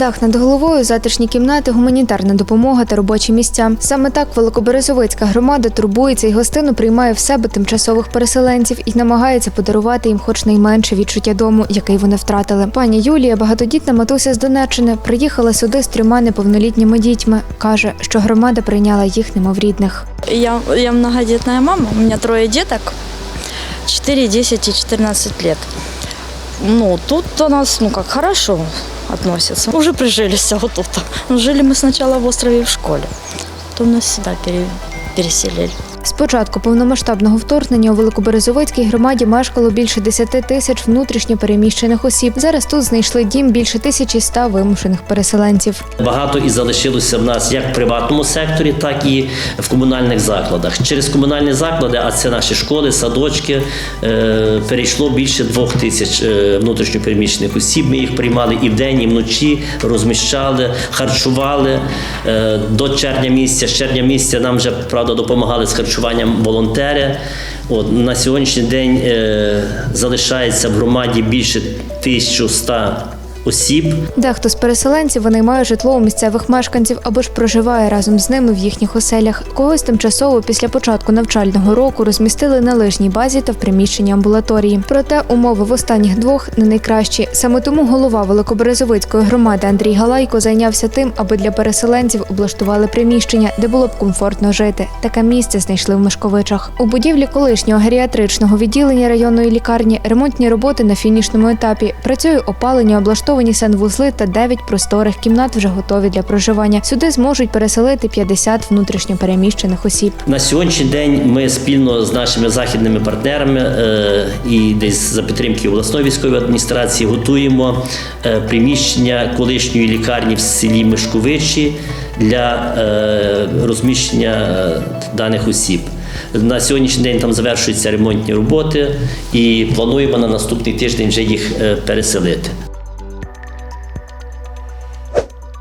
Дах над головою, затишні кімнати, гуманітарна допомога та робочі місця. Саме так Великоберезовицька громада турбується і гостину приймає в себе тимчасових переселенців і намагається подарувати їм хоч найменше відчуття дому, який вони втратили. Пані Юлія, багатодітна матуся з Донеччини, приїхала сюди з трьома неповнолітніми дітьми. каже, що громада прийняла їх немов рідних. Я, я многодетная мама, у меня трое деток, 4, 10 и 14 лет. Ну, тут у нас, ну как, хорошо относятся. Уже прижились вот тут. Ну, Жили мы сначала в острове в школе, потом нас сюда пере- переселили. З початку повномасштабного вторгнення у Великоберезовицькій громаді мешкало більше 10 тисяч внутрішньо переміщених осіб. Зараз тут знайшли дім більше 1100 вимушених переселенців. Багато і залишилося в нас як в приватному секторі, так і в комунальних закладах. Через комунальні заклади, а це наші школи, садочки, е, перейшло більше двох тисяч е, внутрішньопереміщених осіб. Ми їх приймали і вдень, і вночі, розміщали, харчували Е, до червня місяця. З червня місяця нам вже правда допомагали з харчуванням волонтери. От на сьогоднішній день е, залишається в громаді більше 1100 осіб. Дехто з переселенців винаймає житло у місцевих мешканців або ж проживає разом з ними в їхніх оселях. Когось тимчасово після початку навчального року розмістили на лижній базі та в приміщенні амбулаторії. Проте умови в останніх двох не найкращі. Саме тому голова Великоберезовицької громади Андрій Галайко зайнявся тим, аби для переселенців облаштували приміщення, де було б комфортно жити. Таке місце знайшли в Мешковичах. У будівлі колишнього геріатричного відділення районної лікарні ремонтні роботи на фінішному етапі. Працює опалення, облаштовані санвузли та 9 просторих кімнат вже готові для проживання. Сюди зможуть переселити 50 внутрішньо переміщених осіб. На сьогоднішній день ми спільно з нашими західними партнерами е, і десь за підтримки обласної військової адміністрації готуємо е, приміщення колишньої лікарні в селі Мишковичі для е, розміщення даних осіб. На сьогоднішній день там завершуються ремонтні роботи і плануємо на наступний тиждень вже їх переселити.